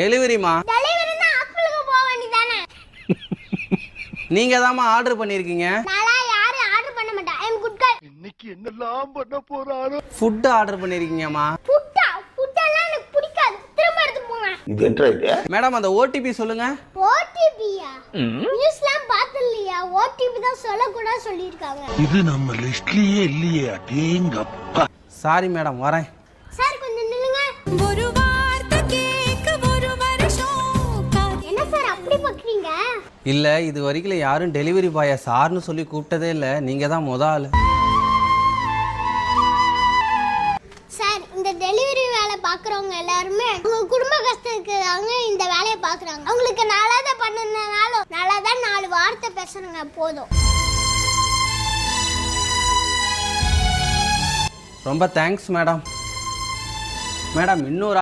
டெலிவரிமா நீங்க தாம்மா ஆர்டர் பண்ணியிருக்கீங்க நான்லாம் யாரும் ஆர்டர் பண்ண மாட்டேன். ஐ எம் குட் கேர்ள் இன்னைக்கு என்னெல்லாம் பண்ண போறாரோ? ஃபுட்டு ஆர்டர் பண்ணியிருக்கீங்கம்மா புட்டா புட்டெல்லாம் எனக்கு பிடிக்காது. திரும்ப எடுத்து போங்க. இது என்ன இது? மேடம் அந்த ஓடிபி சொல்லுங்க. ஓடிபியா? நியூஸ்லாம் பார்த்து இல்லையா ஓடிபி தான் சொல்லக்கூடாது சொல்லியிருக்காங்க. இது நம்ம லிஸ்ட்லயே இல்லையே அடேங்கப்பா. சாரி மேடம் வரேன். சார் கொஞ்சம் நில்லுங்க. ஒரு அப்படி பார்க்குறீங்க இல்லை இது வரைக்கும் யாரும் டெலிவரி பாயை சார்னு சொல்லி கூப்பிட்டதே இல்லை. நீங்கள் தான் முத ஆள். சார் இந்த டெலிவரி வேலை பார்க்குறவங்க எல்லாருமே உங்க குடும்ப கஷ்டத்துக்காக இந்த வேலையை பார்க்குறாங்க. அவங்களுக்கு நல்லதை பண்ணுனாலும் நல்லதா நாலு வார்த்தை பேசுறங்க போதும். ரொம்ப தேங்க்ஸ் மேடம் மேடம் இன்னொரு